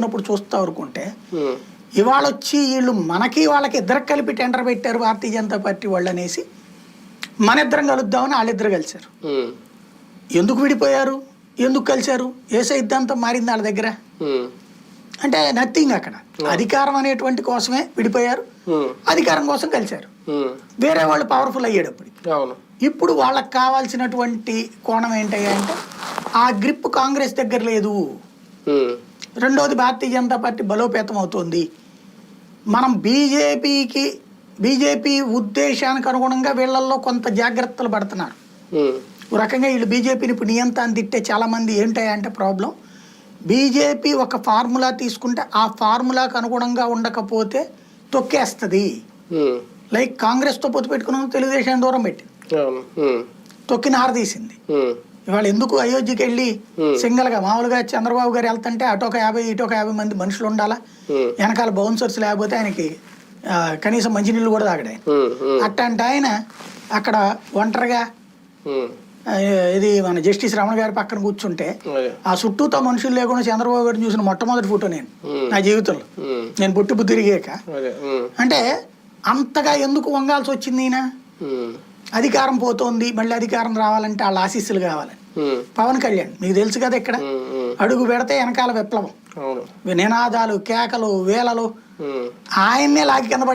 ఉన్నప్పుడు చూస్తా ఉమ్, ఇవాళ వచ్చి వీళ్ళు మనకి వాళ్ళకి ఇద్దరు కలిపి టెండర్ పెట్టారు భారతీయ జనతా పార్టీ వాళ్ళు అనేసి మన ఇద్దరం కలుద్దామని వాళ్ళిద్దరు కలిశారు. ఎందుకు విడిపోయారు? ఎందుకు కలిశారు? ఏ సిద్ధాంతం మారింది వాళ్ళ దగ్గర? అంటే నథింగ్ అక్కడ. అధికారం అనేటువంటి కోసమే విడిపోయారు. అధికారం కోసం కలిశారు. వేరే వాళ్ళు పవర్ఫుల్ అయ్యేటప్పుడు. ఇప్పుడు వాళ్ళకి కావాల్సినటువంటి కోణం ఏంటయ్యా అంటే ఆ గ్రిప్ కాంగ్రెస్ దగ్గర లేదు. రెండోది భారతీయ జనతా పార్టీ బలోపేతం అవుతోంది. మనం బీజేపీకి బీజేపీ ఉద్దేశానికి అనుగుణంగా వీళ్ళల్లో కొంత జాగ్రత్తలు పడుతున్నారు. ఓ రకంగా వీళ్ళు బీజేపీని ఇప్పుడు నియంత్రణ తిట్టే చాలామంది ఏంటంటే ప్రాబ్లం. బీజేపీ ఒక ఫార్ములా తీసుకుంటే ఆ ఫార్ములాకు అనుగుణంగా ఉండకపోతే తొక్కేస్తుంది. లైక్ కాంగ్రెస్తో పొత్తు పెట్టుకున్నాం తెలుగుదేశం దూరం పెట్టి తొక్కిన హారదీసింది ఉమ్, ఇవాళ ఎందుకు అయోధ్యకి వెళ్ళి Hmm. సింగల్గా మామూలుగా చంద్రబాబు గారు వెళ్తుంటే అటు ఒక యాభై ఇటు ఒక యాభై మంది మనుషులు ఉండాలా? వెనకాల బౌన్సర్స్ లేకపోతే ఆయనకి కనీసం మంచినీళ్ళు కూడా తాగడే. అట్లాంటి ఆయన అక్కడ ఒంటరిగా ఇది మన జస్టిస్ రమణ గారి పక్కన కూర్చుంటే ఆ చుట్టూతో మనుషులు లేకుండా చంద్రబాబు గారిని చూసిన మొట్టమొదటి ఫోటో నేను. నా జీవితంలో. నేను బుద్ధి తిరిగాక. అంటే అంతగా ఎందుకు వంగాల్సి వచ్చింది ఈయన? అధికారం పోతోంది మళ్ళీ అధికారం రావాలంటే వాళ్ళ ఆశీస్సులు కావాలి. పవన్ కళ్యాణ్ మీకు తెలుసు కదా ఇక్కడ అడుగు పెడితే వెనకాల విప్లవం. నినాదాలు కేకలు వేలలు. ఆయన్నే లాగి కింద